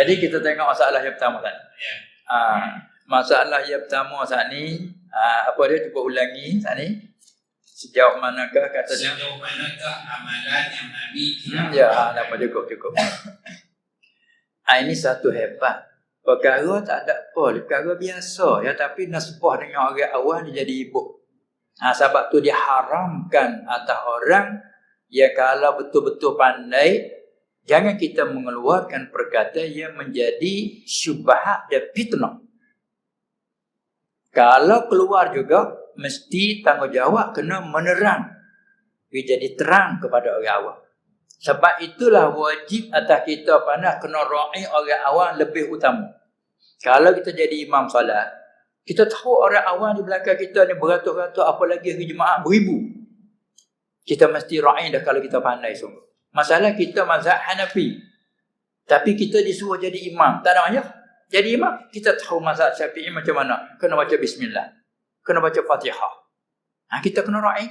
Jadi kita tengok masalah yang pertama tadi. Ha, masalah yang pertama saat ni, ha, apa dia cuba ulangi saat ni. Sejauh manakah katanya? Sejauh manakah amalan yang Nabi Hmm, ya, ha, cukup cukup. Ha, ini satu hebat. Perkara tak ada apa, perkara biasa ya tapi nasbah dengan orang awal dia jadi ibu. Ha, sebab tu diharamkan atas orang ya kalau betul-betul pandai jangan kita mengeluarkan perkataan yang menjadi syubhat dan fitnah. Kalau keluar juga mesti tanggungjawab kena menerang. Dia jadi terang kepada orang awam. Sebab itulah wajib atas kita pandai kena ra'i orang awam lebih utama. Kalau kita jadi imam salat, kita tahu orang awam di belakang kita ni beratus-ratus apalagi hari Jumaat beribu. Kita mesti ra'i dah kalau kita pandai sungguh. Masalah kita mazhab Hanafi. Tapi kita disuruh jadi imam. Tak ada banyak. Jadi imam, kita tahu mazhab Syafi'i macam mana. Kena baca bismillah. Kena baca Fatihah. Ha, kita kena ra'i.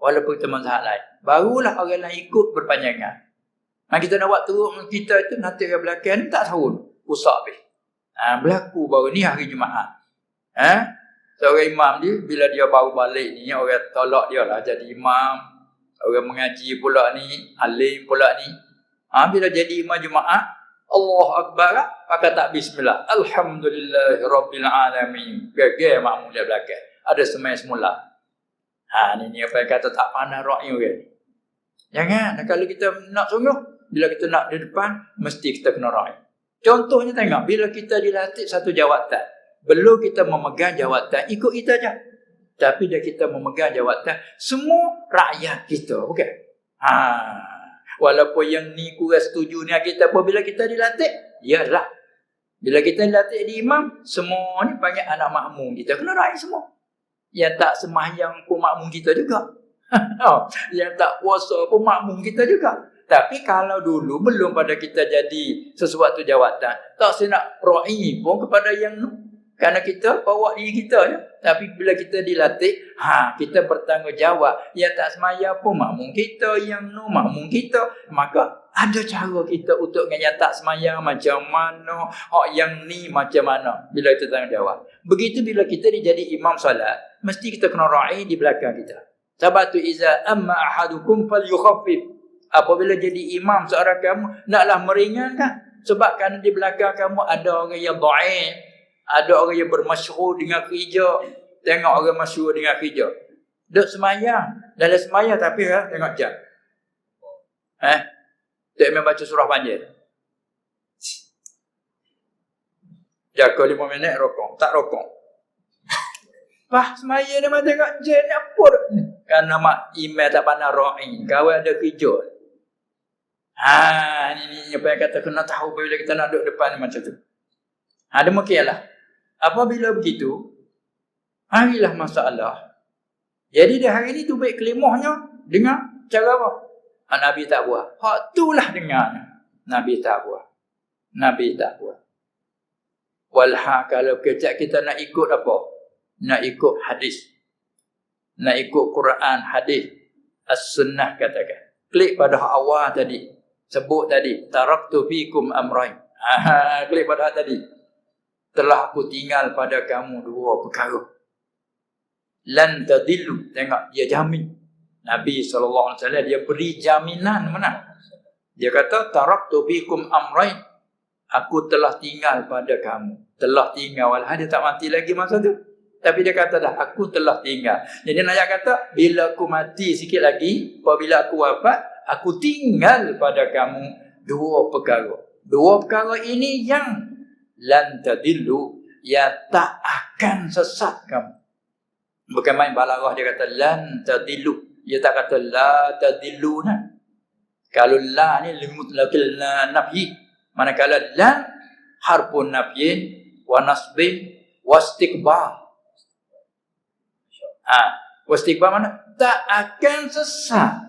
Walaupun kita mazhab lain. Barulah orang lain ikut berpanjangan. Ha, kita nak buat turun kita itu nanti orang belakang tak tahu. Usak habis. Ha, berlaku baru ni hari Jumaat. Ha? Seorang imam dia, bila dia baru balik ni, orang tolak dia lah jadi imam. Orang mengaji pula ni, alim pula ni. Ha, bila jadi imam Jumaat, Allah Akbar, pakai tak bismillah. Alhamdulillah Rabbil Alamin. Gaya makmum dia belakang. Ada semai semula. Ha, ni, ni apa yang kata tak pandai ra'i kan. Jangan. Kalau kita nak sungguh, bila kita nak di depan, mesti kita kena ra'i. Contohnya tengok, bila kita dilatih satu jawatan, belum kita memegang jawatan, ikut kita aja. Tapi dia kita memegang jawatan, semua rakyat kita, bukan? Ha. Walaupun yang ni kurang setuju ni kita apabila kita dilatih, yalah. Bila kita dilatih di imam, semua ni panggil anak makmum kita. Kena rakyat semua. Yang tak sembahyang pun makmum kita juga. yang tak puasa pun makmum kita juga. Tapi kalau dulu belum pada kita jadi sesuatu jawatan, tak saya nak ra'i pun kepada yang. Karena kita bawa diri kita je. Tapi bila kita dilatih, ha, kita bertanggungjawab. Yang tak semaya pun makmum kita, yang nu makmum kita. Maka ada cara kita untuk yang tak semaya macam mana, hak yang ni macam mana. Bila kita tanggungjawab. Begitu bila kita jadi imam salat, mesti kita kena ra'i di belakang kita. Sebab tu iza amma ahadukum fal yukhaffif. Apabila jadi imam seorang kamu, naklah meringankan. Sebab kan di belakang kamu ada orang yang dhaif, ada orang yang bermasyhur dengan kerja. Tengok orang masyhur dengan kerja. Duk semayang. Dalam semayang tapi ya, tengok jam. Eh? Tak main baca surah panjang. Jaga lima minit rokok. Tak rokok. Pah, semayang dia main tengok jam ni apa dah? Kerana mak email tak pandang ro'i. Kawan ada kerja. Ha, ni, ni apa yang kata kena tahu bila kita nak duduk depan ni macam tu. Ha, demikianlah. Apabila begitu, harilah masalah. Jadi di hari ini tu baik kelimahnya dengan cara apa? Ha, Nabi tak buat. Hak itulah dengan Nabi tak buat. Nabi tak buat. Walha kalau kejap kita nak ikut apa? Nak ikut hadis. Nak ikut Quran, hadis. As-sunnah katakan. Klik pada awal tadi. Sebut tadi. Taraktu fikum amrain. Ha, klik pada tadi telah aku tinggal pada kamu dua perkara. Lan tadillu. Tengok, dia jamin. Nabi SAW, dia beri jaminan mana? Dia kata, taraktu bikum amrain. Aku telah tinggal pada kamu. Telah tinggal. Walah, dia tak mati lagi masa tu. Tapi dia kata dah, aku telah tinggal. Jadi Naya kata, bila aku mati sikit lagi, apabila aku wafat, aku tinggal pada kamu dua perkara. Dua perkara ini yang lan tadillu ya tak akan sesat kamu. Bukan main balaghah dia kata lan tadillu. Dia tak kata la tadilluna. Kalau la ni limutlaqil nafyi. Manakala la harfun nafyin wa nasbin wa istiqbal. Ha, wa mana? Tak akan sesat.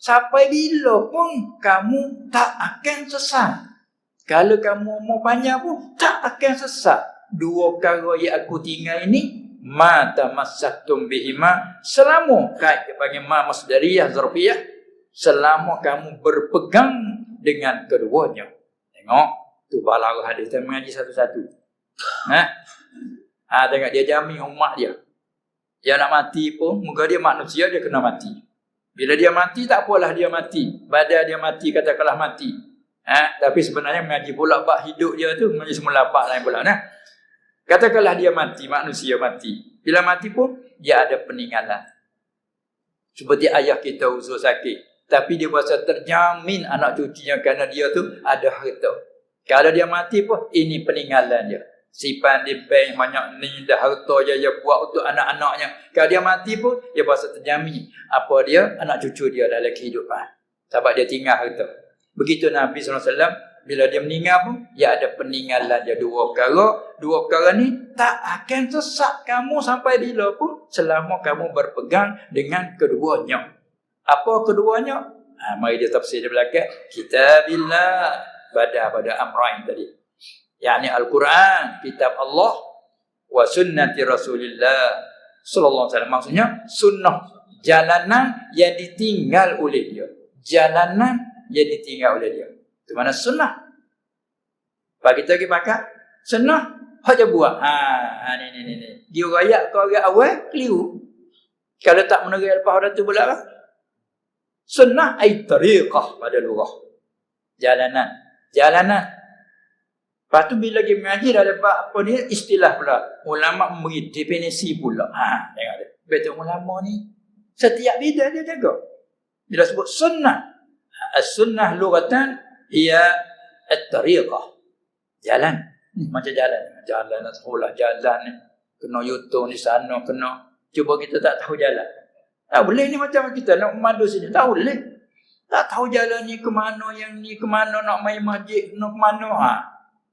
Sampai bila pun kamu tak akan sesat. Kalau kamu mau panjang pun tak akan sesat. Dua perkara yang aku tinggal ini mata masatum bihima selama kait panggil ma masdariyah zarfiyah selama kamu berpegang dengan keduanya. Tengok Tu balarah hadis kita mengaji satu-satu. Ha? Ha, tengok dia jamin umat dia. Dia nak mati pun, muka dia manusia, dia kena mati. Bila dia mati, tak apalah dia mati. Badan dia mati, katakanlah mati. Ha? Tapi sebenarnya mengaji pula bak hidup dia tu, mengaji semula bak lain pula. Nah? Katakanlah dia mati, manusia mati. Bila mati pun, dia ada peninggalan. Seperti ayah kita usul sakit. Tapi dia berasa terjamin anak cucunya kerana dia tu ada harta. Kalau dia mati pun, ini peninggalan dia. Sipan di bank banyak ni dah harta je dia buat untuk anak-anaknya. Kalau dia mati pun, dia berasa terjamin. Apa dia? Anak cucu dia dalam kehidupan. Sebab dia tinggal harta. Begitu Nabi SAW, bila dia meninggal pun, dia ada peninggalan dia dua perkara. Dua perkara ni tak akan sesat kamu sampai bila pun selama kamu berpegang dengan keduanya. Apa keduanya? Ha, mari dia tafsir di belakang. Kitabillah pada pada amrain tadi yakni Al-Quran, kitab Allah wa sunnati Rasulillah sallallahu alaihi wasallam. Maksudnya sunnah jalanan yang ditinggal oleh dia. Jalanan yang ditinggal oleh dia. Itu mana sunnah? Pak kita pergi pakai sunnah hak dia buat. Ha, ha ni ni ni ni. Dia rayak kau agak awal keliru. Kalau tak menerai lepas dah tu pula lah. Sunnah ay tariqah pada lurah. Jalanan. Jalanan Lepas tu bila dia mengaji dah dapat apa dia istilah pula. Ulama memberi definisi pula. Ha, tengok dia. Betul ulama ni setiap bidang dia jaga. Bila sebut sunnah. As-sunnah lughatan ia at-tariqah. Jalan. Hmm, macam jalan. Jalan sekolah jalan ni. Kena yutung di sana kena cuba kita tak tahu jalan. Tak boleh ni macam kita nak madu sini. Tak boleh. Tak tahu jalan ni ke mana yang ni ke mana nak main masjid nak ke mana. Ha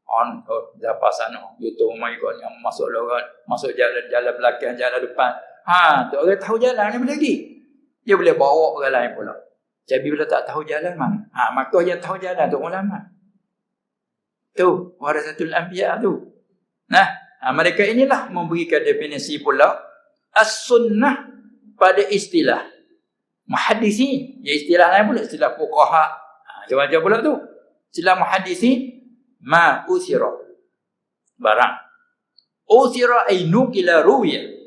on oh, dapat sana YouTube mai kau yang masuk lorot masuk jalan-jalan belakang jalan depan ha tu orang tahu jalan ni boleh pergi dia boleh bawa orang lain pula jadi bila tak tahu jalan mana? Ha maka yang tahu jalan tu ulama tu warasatul anbiya tu. Nah ha, mereka inilah memberikan definisi pula as-sunnah pada istilah muhaddisi. Ya istilah lain pula istilah fuqaha. Ha, macam-macam pula tu. Istilah muhaddisi ma usira. Barang. Usira ay nukila ruwiya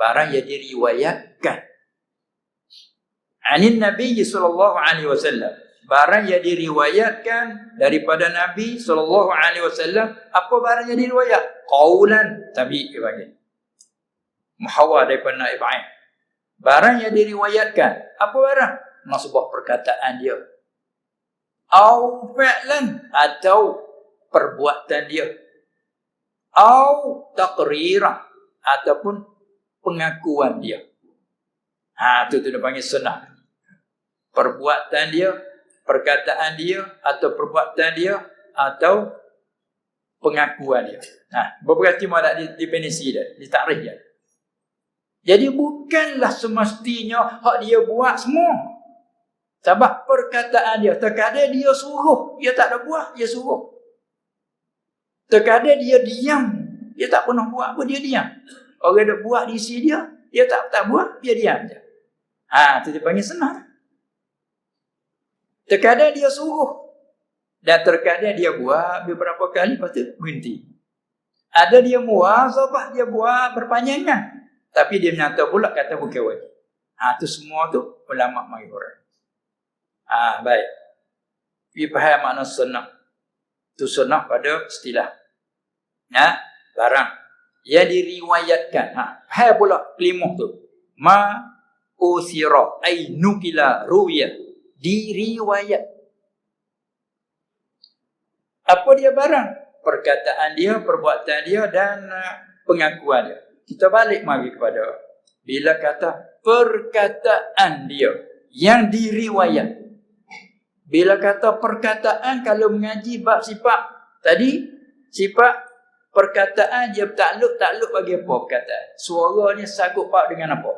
barang yang diriwayatkan anin nabi sallallahu alaihi wasallam. Barang yang diriwayatkan daripada nabi sallallahu alaihi wasallam apa barang yang diriwayat? Qaulan tabi bagi muhawwa daripada naib ain. Barang yang diriwayatkan apa barang? Maksud perkataan dia. Au fi'lan atau perbuatan dia. Au taqrirah ataupun pengakuan dia. Ha tu tu dia panggil sunnah perbuatan dia perkataan dia atau perbuatan dia atau pengakuan dia ha berarti mau ada definisi dia ditakrif dia jadi bukanlah semestinya hak dia buat semua sebab perkataan dia terkadang dia suruh dia tak ada buat dia suruh Terkadang dia diam. Dia tak pernah buat apa, dia diam. Orang dia buat di sini dia, dia tak tak buat, dia diam je. Ha, itu dia panggil senang. Terkadang dia suruh. Dan terkadang dia buat beberapa kali, lepas tu berhenti. Ada dia muasabah, dia buat berpanjangan. Tapi dia menyata pula kata bukan wajib. Ha, itu semua tu ulama mari orang. Ha, baik. Kita faham makna sunnah. Itu sunnah pada istilah ya barang yang diriwayatkan ha hai pula kelima tu ma usira ai nukila ruwiya diriwayat. Apa dia barang? Perkataan dia perbuatan dia dan uh, pengakuan dia. Kita balik mari kepada bila kata perkataan dia yang diriwayat. Bila kata perkataan kalau mengaji bab sifat tadi sifat perkataan dia takluk takluk bagi apa perkataan? Suaranya sakut pak dengan apa?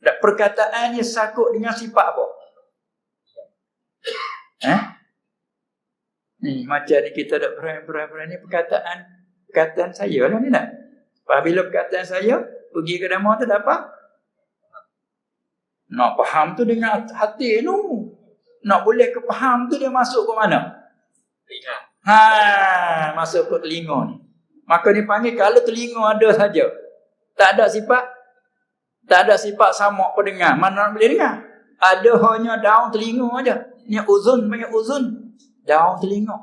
Dan perkataannya sakut dengan sifat apa eh ni macam ni kita dak berani-berani perkataan perkataan saya lah ni nak apabila perkataan saya pergi ke dama tu dapat nak faham tu dengan hati tu nak boleh ke faham tu dia masuk ke mana Ha, masuk ke telinga ni. Maka dia panggil kalau telinga ada saja. Tak ada sifat tak ada sifat sama pendengar. Mana nak boleh dengar? Ada hanya daun telinga aja. Ni uzun, banyak uzun. Daun telinga.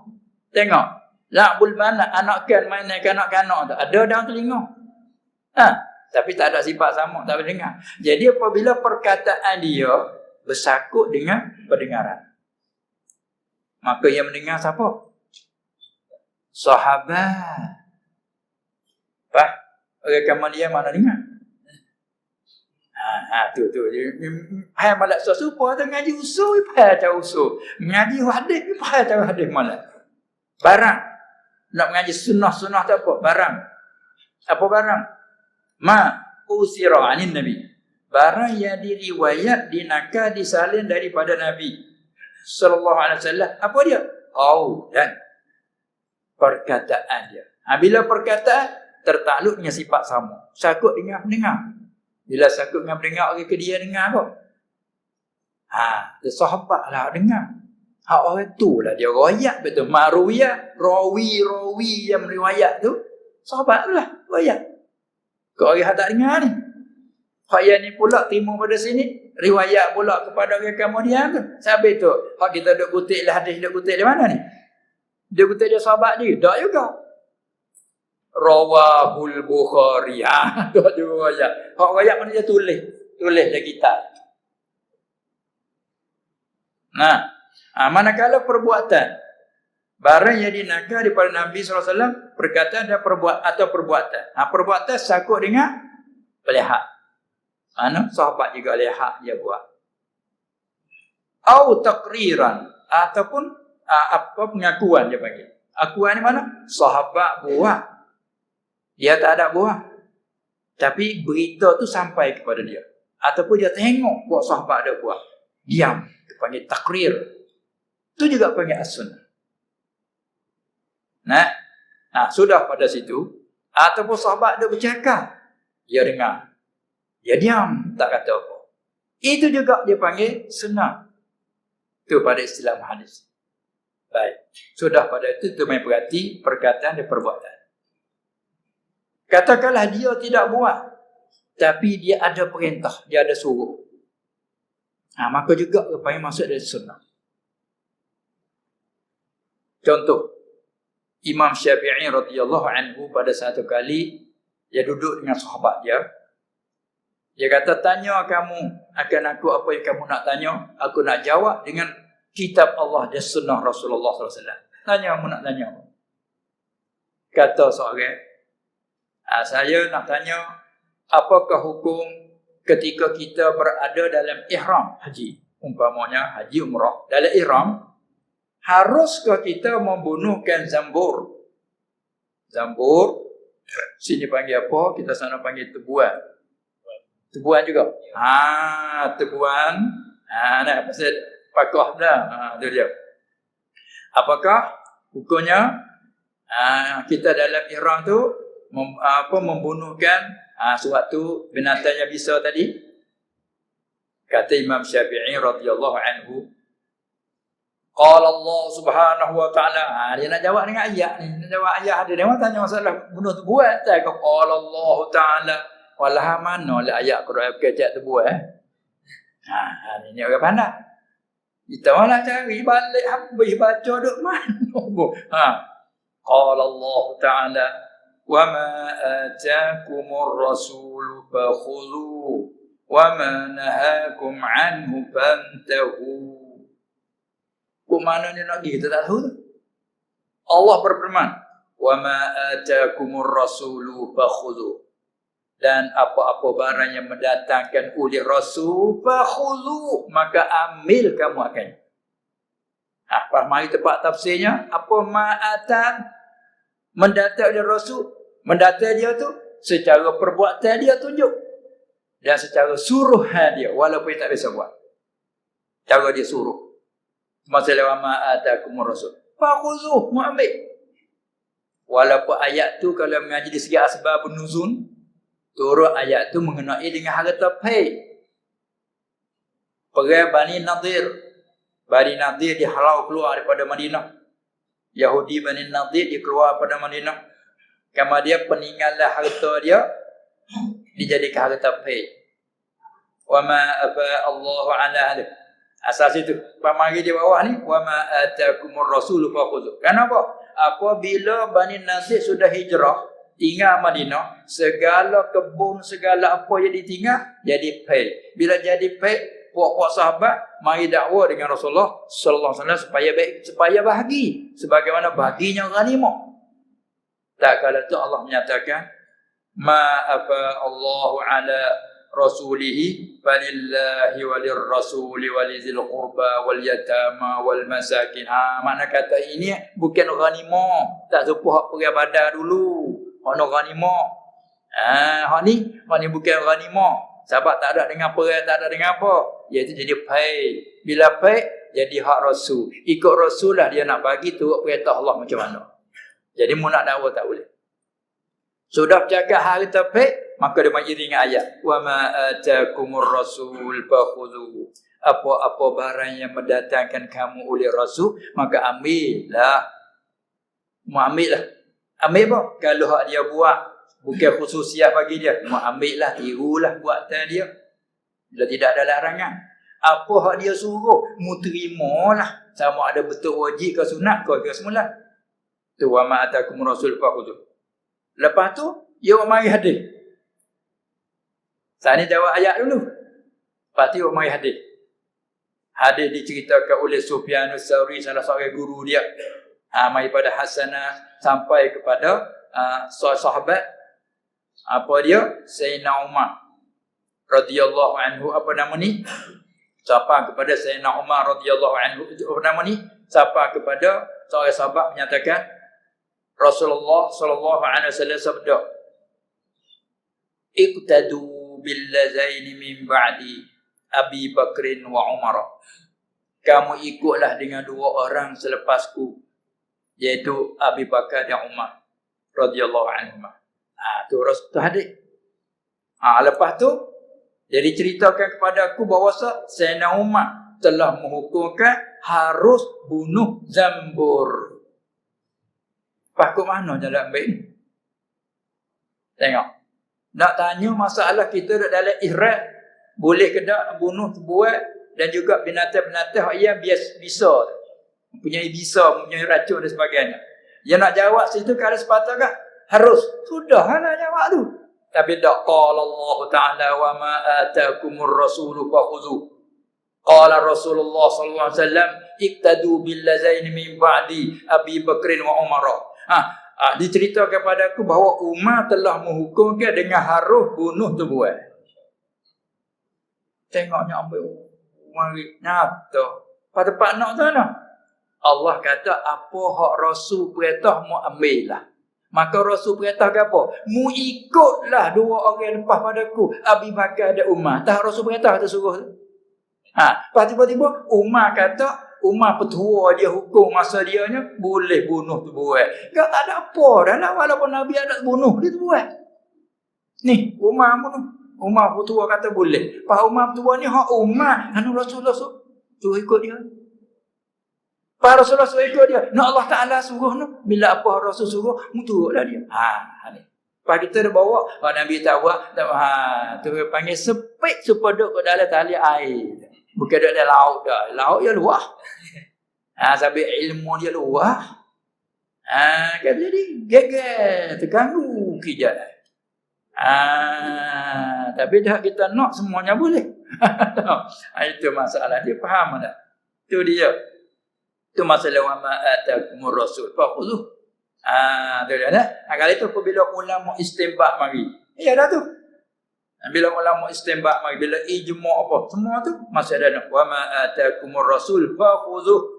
Tengok. Bulbana anak kan main kanak-kanak tu. Ada daun telinga. Ha, tapi tak ada sifat sama, tak boleh dengar. Jadi apabila perkataan dia bersakut dengan pendengaran. Maka yang mendengar siapa? Sahabat. Pak, orang kamar dia mana dengar? Ha, tu tu. Hai malak supa tu ngaji usul, hai tahu usul. Ngaji hadis, hai tahu hadis malak. Barang nak mengaji sunnah-sunnah tu apa? Barang. Apa barang? Ma usira anin nabi. Barang yang diriwayat dinakal disalin daripada nabi sallallahu alaihi wasallam. Apa dia? Oh dan perkataan dia. Ha, bila perkataan tertakluknya sifat sama. Sakut dengar dengar. Bila sakut dengan dengar orang ke dia dengar kok. Ha, dia sahabat lah dengar. Hak orang tu lah dia royak betul. Marwiyah, rawi, rawi yang meriwayat tu. Sahabat lah royak. Kau orang tak dengar ni. Hak ni pula timur pada sini. Riwayat pula kepada orang kemudian tu. Siapa tu? Hak kita duduk kutip lah hadis duduk kutip di mana ni? Dia kutip dia sahabat dia. Tak juga. Rawahul Bukhari. Ha, tu royak. Hak royak mana dia tulis. Tulis dia kitab. Nah, ha, manakala perbuatan barang yang dinakal daripada Nabi SAW perkataan dan perbuat atau perbuatan. Ha, perbuatan sakut dengan pelihat. Mana sahabat juga lihat dia buat. Au takriran ataupun uh, apa pengakuan dia bagi. Akuan ni mana? Sahabat buat. Dia tak ada buat. Tapi berita tu sampai kepada dia. Ataupun dia tengok buat sahabat ada buat. Diam. Dia panggil takrir. Itu juga panggil asun. Nah, nah, sudah pada situ. Ataupun sahabat ada bercakap. Dia dengar. Dia diam, tak kata apa. Itu juga dia panggil senang. Itu pada istilah hadis. Baik. Sudah pada itu, itu main berarti perkataan dan perbuatan. Katakanlah dia tidak buat. Tapi dia ada perintah, dia ada suruh. Ha, maka juga yang masuk dari sunnah. Contoh. Imam Syafi'i radhiyallahu anhu pada satu kali dia duduk dengan sahabat dia dia kata, tanya kamu akan aku apa yang kamu nak tanya. Aku nak jawab dengan kitab Allah dan sunnah Rasulullah SAW. Tanya kamu nak tanya? Kata seorang, ah, saya nak tanya, apakah hukum ketika kita berada dalam ihram haji? Umpamanya haji umrah. Dalam ihram, haruskah kita membunuhkan zambur? Zambur, sini panggil apa? Kita sana panggil tebuan tebuan juga. Ha, tebuan. Ha, nak pasal pakah dah. Ha, tu dia. Apakah hukumnya ha, kita dalam ihram tu mem, apa membunuhkan ha, suatu binatang yang bisa tadi? Kata Imam Syafi'i radhiyallahu anhu, Qala Allah Subhanahu wa taala. Ha, dia nak jawab dengan ayat ni. Nak jawab ayat ada dia tanya masalah bunuh tebuan tak? Qala Allah taala Walah mana lah ayat Quran kecek tu buat eh? Ha, ha ni orang pandai. Kita malah cari balik habis baca duk mana Ha. Qala Allah Ta'ala ataakumur rasul fakhudhu wa ma nahakum anhu fantahu. Ku mana ni nak kita tak tahu Allah berfirman, "Wa ma ataakumur rasulu fakhudhu." dan apa-apa barang yang mendatangkan oleh Rasul fakhulu maka ambil kamu akan. Apa mari tempat tafsirnya? Apa ma'atan mendatang oleh Rasul mendatang dia tu secara perbuatan dia tunjuk dan secara suruh dia walaupun dia tak bisa buat cara dia suruh masalah ma'atakum Rasul fakhulu mu ambil walaupun ayat tu kalau mengaji di segi asbab nuzul turut ayat tu mengenai dengan harta pay. Perang Bani Nadir. Bani Nadir dihalau keluar daripada Madinah. Yahudi Bani Nadir dia keluar pada Madinah. Kama dia peninggalan harta dia dijadikan harta pay. Wa ma apa Allah ala ahli. Asas itu. Pamari di bawah ni wa ma atakumur rasul fakhudhu. Kenapa? Apabila Bani Nadir sudah hijrah tinggal Madinah, segala kebun, segala apa yang ditinggal jadi pay. Bila jadi pay, puak-puak sahabat mari dakwah dengan Rasulullah sallallahu alaihi wasallam supaya baik supaya bahagi sebagaimana bahaginya ghanimah. Tak kala tu Allah menyatakan ma apa Allah ala rasulihi falillahi walir rasuli walizil qurba wal yatama wal masakin. Ha makna kata ini bukan ghanimah, tak sepuh hak pergi badar dulu. Mana ghanimah? Ha hak ni, hak ni bukan ghanimah. Sebab tak ada dengan perang, tak ada dengan apa iaitu jadi pay. Bila pay jadi hak rasul. Ikut rasul lah dia nak bagi tu perintah Allah macam mana. Jadi mu nak dakwah tak boleh. Sudah bercakap harta pay maka dia mari dengan ayat wa ma atakumur rasul fakhudhu. Apa-apa barang yang mendatangkan kamu oleh rasul maka ambillah. Mu ambillah. Ambil apa? Kalau hak dia buat bukan khususiat bagi dia, mu ambillah, tirulah buatan dia. Bila tidak ada larangan. Apa hak dia suruh, mu terimalah. Sama ada betul wajib ke sunat ke ke semula. Tu wa ma atakum rasul fakhudhu. Lepas tu, dia mari hadis. Saya ni jawab ayat dulu. Lepas tu, mari hadis. Hadis diceritakan oleh Sufyan Sauri salah seorang guru dia. Ha, mari pada Hasanah sampai kepada uh, sahabat apa dia? Sayyidina Umar radhiyallahu anhu apa nama ni? Siapa kepada Sayyidina Umar radhiyallahu anhu apa nama ni? Siapa kepada seorang sahabat menyatakan Rasulullah sallallahu alaihi wasallam sabda Iqtadu bil min ba'di Abi Bakrin wa Umar. Kamu ikutlah dengan dua orang selepasku yaitu Abi Bakar dan Umar radhiyallahu anhu. Ah tu Rasul tu hadis. Ah lepas tu jadi ceritakan kepada aku bahawa Sayyidina Umar telah menghukumkan harus bunuh Zambur. Pakut mana jalan baik? Tengok. Nak tanya masalah kita dalam ihram boleh ke tak bunuh buat dan juga binatang-binatang yang bias bisa mempunyai bisa, mempunyai racun dan sebagainya. Yang nak jawab situ kalau sepatutnya harus. Sudahlah jawab tu. Tapi tak qala Allah Taala wa ma atakumur rasulu fakhudhu. Qala Rasulullah sallallahu alaihi wasallam iktadu bil lazain min ba'di Abi Bakr wa Umar. Ha, ha diceritakan kepada aku bahawa Umar telah menghukumkan dengan harus bunuh tu buat. Tengoknya ambil mari nyata. Pada pak nak sana. Allah kata apa hak Rasul perintah mu ambillah. Maka Rasul perintah apa? Mu ikutlah dua orang lepas padaku. Abi Bakar dan Umar. Tak Rasul perintah kata suruh tu. Ha, tiba-tiba Umar kata, Umar petua dia hukum masa dia nya boleh bunuh tu buat. Enggak tak ada apa dah lah walaupun Nabi ada bunuh dia tu buat. Ni, Umar bunuh. Umar petua kata boleh. Pak Umar petua ni hak Umar, anu Rasulullah suruh ikut dia. Para Rasulullah suruh ikut dia. Nak Allah Ta'ala suruh tu. Bila apa Rasul suruh, muturutlah dia. Ha, ni. Lepas kita dah bawa, oh, Nabi tak buat, tak, ha, tu panggil sepik supaya duduk ke dalam tali air. Bukan duduk dalam laut dah. Laut yang luah. Ha, sampai ilmu dia luah. Ha, kan jadi geger, terganggu kijat. Ha, tapi dah kita nak semuanya boleh. ha, itu masalah. Dia faham tak? Itu dia. Itu masalah wa ma atakumur rasul. Fakhudhu. Ah, tu dia dah. Ha, kalau itu apabila ulama istinbat mari. Ya dah tu. Bila ulama istinbat mari, bila ijma apa, semua tu masih ada. Wa ma atakumur rasul fakhudhu.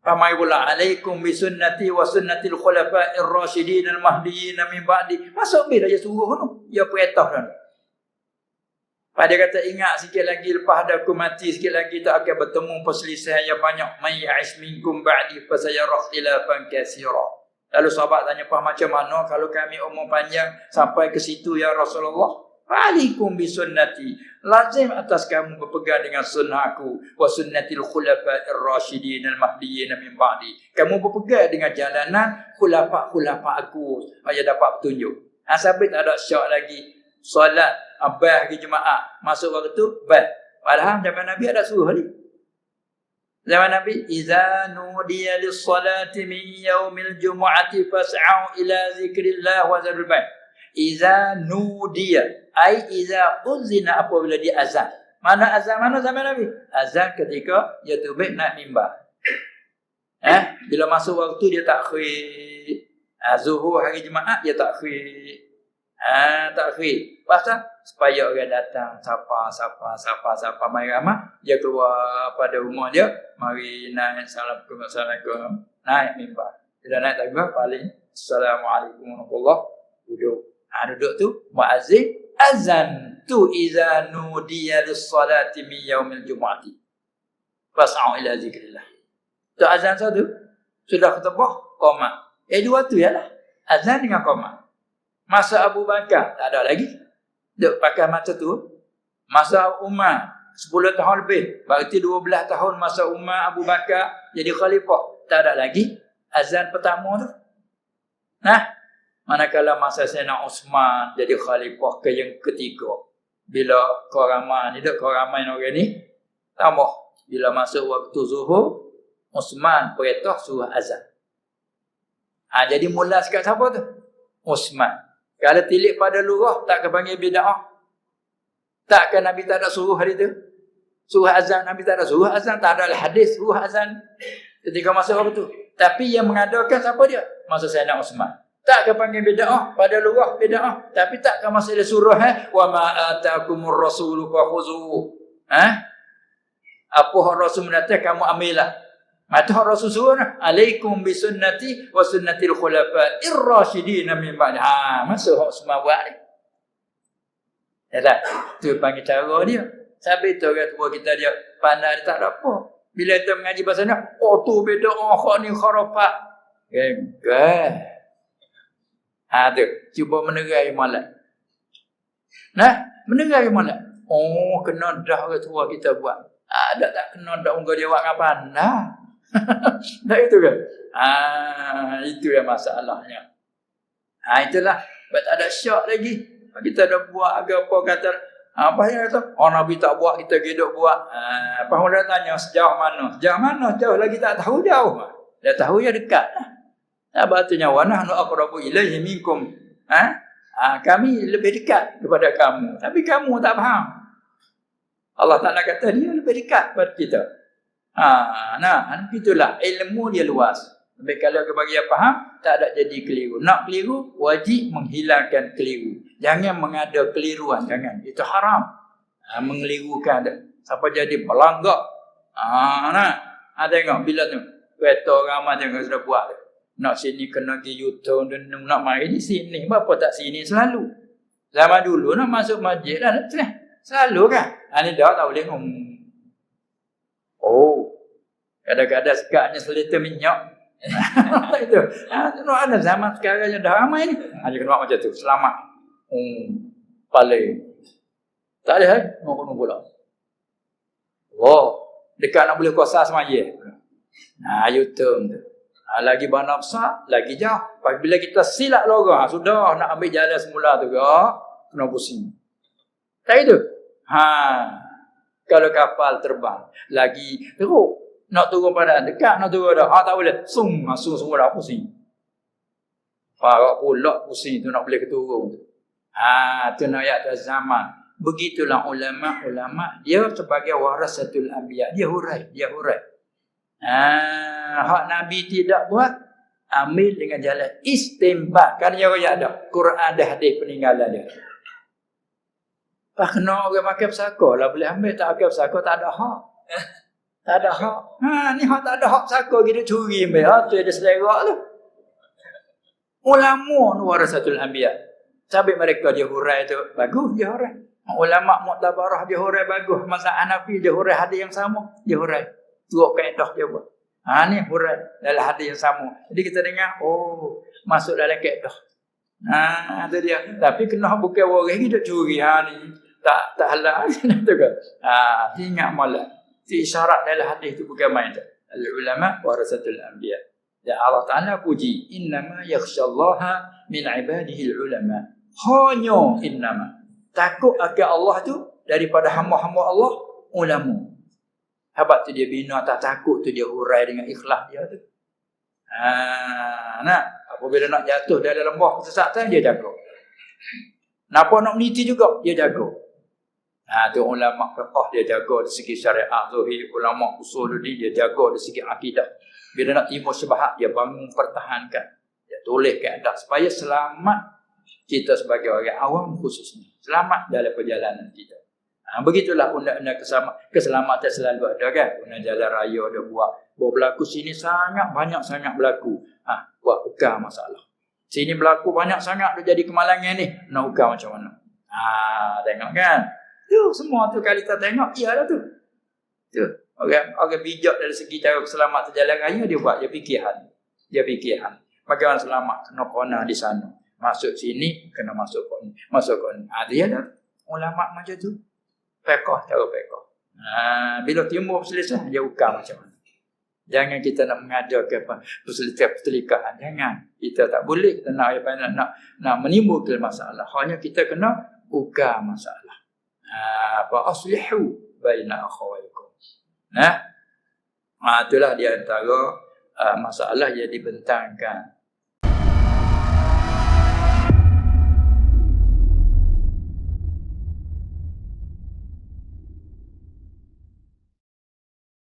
Pamai pula alaikum bi sunnati wa sunnatil khulafa'ir rasyidin al mahdiyyin min ba'di. Masuk bila dia suruh tu. Ya perintah dah. Pada kata ingat sikit lagi lepas ada aku mati sikit lagi tak akan bertemu perselisihan yang banyak. May ya'ish minkum ba'di fa sayara ikhtilafan katsira. Lalu sahabat tanya apa macam mana kalau kami umur panjang sampai ke situ ya Rasulullah? Falikum bi sunnati. Lazim atas kamu berpegang dengan sunnahku wa sunnatil khulafa'ir rasyidin al mahdiyyin min ba'di. Kamu berpegang dengan jalanan khulafa-khulafa aku supaya dapat petunjuk. Ha, sampai tak ada syak lagi. Solat abah hari Jumaat. Masuk waktu, bal. Padahal zaman Nabi ada suruh ni. Zaman Nabi, "Idza nudiya lis-salati min yaumil jumu'ati fas'au ila zikrillah wa zarul bai'." Iza nudiya ai iza uzina apabila dia azan. Mana azan mana zaman Nabi? Azan ketika dia tubik naik mimbar. Eh, bila masuk waktu dia tak khir. Ah, zuhur hari Jumaat dia tak khir. Ah, tak khir. Pasal supaya orang datang sapa sapa sapa sapa mai ramai dia keluar pada rumah dia mari naik salam assalamualaikum naik mimbar. Dia naik tak paling assalamualaikum warahmatullahi duduk Ha, duduk tu muazzin azan tu iza nudiya lis-salati min yaumil jumu'ati. Fas'au ila zikrillah. Tu azan satu sudah ketebah qomat. Eh dua tu ialah azan dengan qomat. Masa Abu Bakar tak ada lagi. Duk pakai masa tu. Masa Umar 10 tahun lebih. Berarti 12 tahun masa Umar Abu Bakar jadi khalifah. Tak ada lagi azan pertama tu. Nah, Manakala masa Sayyidina Osman jadi khalifah ke yang ketiga. Bila kau ramai ni, kau ramai orang ni, tambah. Bila masuk waktu zuhur, Osman perintah suruh azan. Ha, jadi mula sekat siapa tu? Osman. Kalau tilik pada lurah, tak kepanggil bida'ah. Takkan Nabi tak ada suruh hari tu? Suruh azan, Nabi tak ada suruh azan. Tak ada hadis suruh azan. Ketika masuk waktu tu. Tapi yang mengadakan siapa dia? Masa Sayyidina Osman. Tak ke panggil bid'ah pada luar bid'ah tapi tak ke masa dia suruh eh? Wa ma atakumur rasulu fakhuzu ha apa hak rasul menata kamu ambillah mata hak rasul suruh alaikum bi sunnati wa sunnatil khulafa ir-rasyidin min ba'd ha masa hak semua buat ni? Ya tak? Tu panggil cara dia. Sampai tu orang tua kita dia pandai dia tak ada apa. Bila kita mengaji bahasa ni oh tu bid'ah hak ni kharafat Gagah. Ha tu, cuba menerai malam. Nah, menerai malam. Oh, kena dah orang tua kita buat. Ada tak kena dah unggah dia buat apa anda? tak itu kan? Ah, itu yang masalahnya. Ah, itulah. Sebab tak ada syak lagi. Kita dah buat apa kata apa yang kata? Oh Nabi tak buat, kita hidup buat. Ah, apa orang tanya sejauh mana? Sejauh mana? Jauh lagi tak tahu jauh. Dah tahu ya dekat. Apa artinya wa nahnu aqrabu ilaihi minkum? Ha? ha? kami lebih dekat kepada kamu. Tapi kamu tak faham. Allah Taala kata dia lebih dekat kepada kita. Ha, nah, itulah ilmu dia luas. Tapi kalau bagi yang faham, tak ada jadi keliru. Nak keliru, wajib menghilangkan keliru. Jangan mengada keliruan, jangan. Itu haram. Ha, mengelirukan. Siapa jadi pelanggar. Ha, nah. Ha, tengok bila tu. Kereta ramai tengok sudah buat. Tu nak sini kena pergi U-turn dan nak mari di sini. Bapa tak sini selalu. Zaman dulu nak masuk masjid dah. Selalu kan? Ha, ni dah tak boleh ngomong. Oh. Kadang-kadang sekatnya selita minyak. itu. Ha, ada zaman sekarang yang dah ramai ni. Ha, dia kena buat macam tu. Selamat. Hmm. Paling. Tak ada kan? Ngomong pula. Oh. Dekat nak boleh kuasa semaya. Nah, U-turn tu. Ha, lagi besar, lagi jauh. Bila kita silap lorong, ha, sudah nak ambil jalan semula tu ke, kena pusing. Tak itu? Ha, kalau kapal terbang, lagi teruk. Nak turun pada dekat, nak turun dah. Ha, tak boleh. Sum, masuk semua dah pusing. Farak pula pusing tu nak boleh keturun. Ha, tu nak ayat zaman. Begitulah ulama-ulama. Dia sebagai warasatul anbiya. Dia hurai, dia hurai. Ha, hak Nabi tidak buat ambil dengan jalan istimbat kan yang ada Quran ada hadis peninggalan dia. Pak kena orang makan pesaka lah boleh ambil. Tak makan pesaka tak ada hak. Tak ada hak. Ha ni hak tak ada hak pesaka kita curi ambil. Ha tu ada selera tu. Ulama ni warasatul anbiya. Sampai mereka dia hurai tu bagus dia hurai. Ulama muktabarah dia hurai bagus. Masa Hanafi dia hurai hadis yang sama dia hurai Dua kaedah dia buat. Ha ni hurai dalam hadis yang sama. Jadi kita dengar, oh, masuk dalam kaedah. Ha, tu dia. Tapi kena bukan orang ni duk curi ha ni. Tak tak halal tu kan. Ha, ingat malam. Itu isyarat dalam hadis tu bukan main tu. Al ulama warasatul anbiya. Dan Allah Taala puji innama yakhsyallaha min ibadihi ulama. Hanya innama. Takut akan Allah tu daripada hamba-hamba Allah ulama. Habaq tu dia bina tak takut tu dia hurai dengan ikhlas dia tu. Ha, nak apabila nak jatuh dalam lembah kesesatan dia jaga. Napa nak meniti juga dia jaga. Ha tu ulama fiqh dia jaga dari segi syariat zahir, ulama usuluddin dia jaga dari segi akidah. Bila nak timbul syubhat dia bangun pertahankan. Dia tulis ke atas supaya selamat kita sebagai orang awam khususnya. Selamat dalam perjalanan kita. Ha, begitulah undang-undang keselamatan selalu ada kan. Undang jalan raya ada buat. Buat berlaku sini sangat banyak sangat berlaku. Ha, buat ukar masalah. Sini berlaku banyak sangat tu jadi kemalangan ni. Nak ukar macam mana. Ha, tengok kan. Tu semua tu kali kita tengok. Iya lah tu. Tu. Orang, orang bijak dari segi cara keselamatan jalan raya dia buat. Dia fikiran. Dia fikiran. Bagaimana selamat kena kona di sana. Masuk sini kena masuk kona. Masuk kona. Ha, dia dah ulama macam tu. Pekoh cara pekoh. Ha, bila timbul perselisihan dia ukar macam mana. Jangan kita nak mengadakan apa perselisihan Jangan. Kita tak boleh kita nak apa nak nak, nak menimbulkan masalah. Hanya kita kena ukar masalah. Ha, apa aslihu baina akhawaikum. Nah. Ha, itulah di antara uh, masalah yang dibentangkan